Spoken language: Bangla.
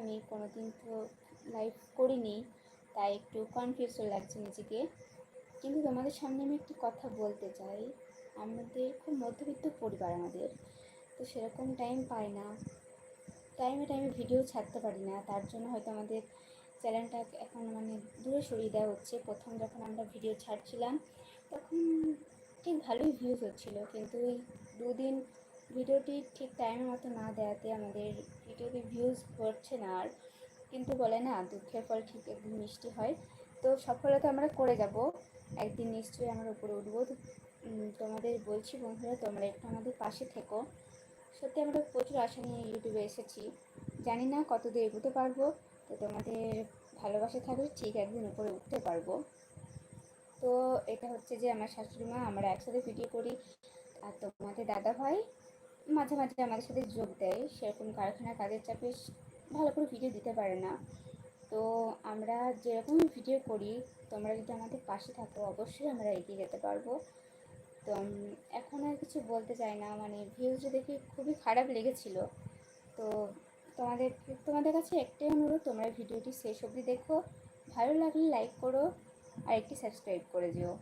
আমি কোনোদিন তো লাইভ করিনি, তাই একটু কনফিউজও লাগছে নিজেকে। কিন্তু তোমাদের সামনে আমি একটি কথা বলতে চাই। আমাদের খুব মধ্যবিত্ত পরিবার আমাদের, তো সেরকম টাইম পাই না। টাইমে টাইমে ভিডিও ছাড়তে পারি না, তার জন্য হয়তো আমাদের চ্যানেলটা এখন মানে দূরে সরিয়ে দেওয়া হচ্ছে। প্রথম যখন আমরা ভিডিও ছাড়ছিলাম, তখন ঠিক ভালোই ভিউজ হচ্ছিল, কিন্তু ওই দুদিন ভিডিওটি ঠিক টাইমের মতো না দেওয়াতে আমাদের ভিডিওতে ভিউজ হচ্ছে না আর। কিন্তু বলে না, দুঃখের ফল ঠিক একদিন মিষ্টি হয়। তো সফলতা আমরা করে যাব। একদিন নিশ্চয়ই আমরা উপরে উঠবো। তোমাদের বলছি বন্ধুরা, তোমরা একটু আমাদের পাশে থেকো। সত্যি আমরা প্রচুর আশা নিয়ে ইউটিউবে এসেছি। জানি না কত দূর এগোতে পারব। তো তোমাদের ভালোবাসা থাকলে ঠিক একদিন উপরে উঠতে পারব। তো এটা হচ্ছে যে, আমার শাশুড়ি মা, আমরা একসাথে ভিডিও করি। আর তোমাদের দাদা ভাই মাঝে মাঝে আমাদের সাথে যোগ দেয়, সেরকম কারখানার কাজের চাপে ভালো করে ভিডিও দিতে পারে না। তো আমরা যেরকম ভিডিও করি, তোমরা যদি আমাদের পাশে থাকো, অবশ্যই আমরা এগিয়ে যেতে পারব। তো এখন আর কিছু বলতে চাই না মানে ভিউজ দেখে খুবই খারাপ লেগেছিল। তো তোমাদের তোমাদের কাছে একটাই অনুরোধ, তোমরা ভিডিওটি শেষ অবধি দেখো, ভালো লাগলে লাইক করো, আর একটি সাবস্ক্রাইব করে দিও।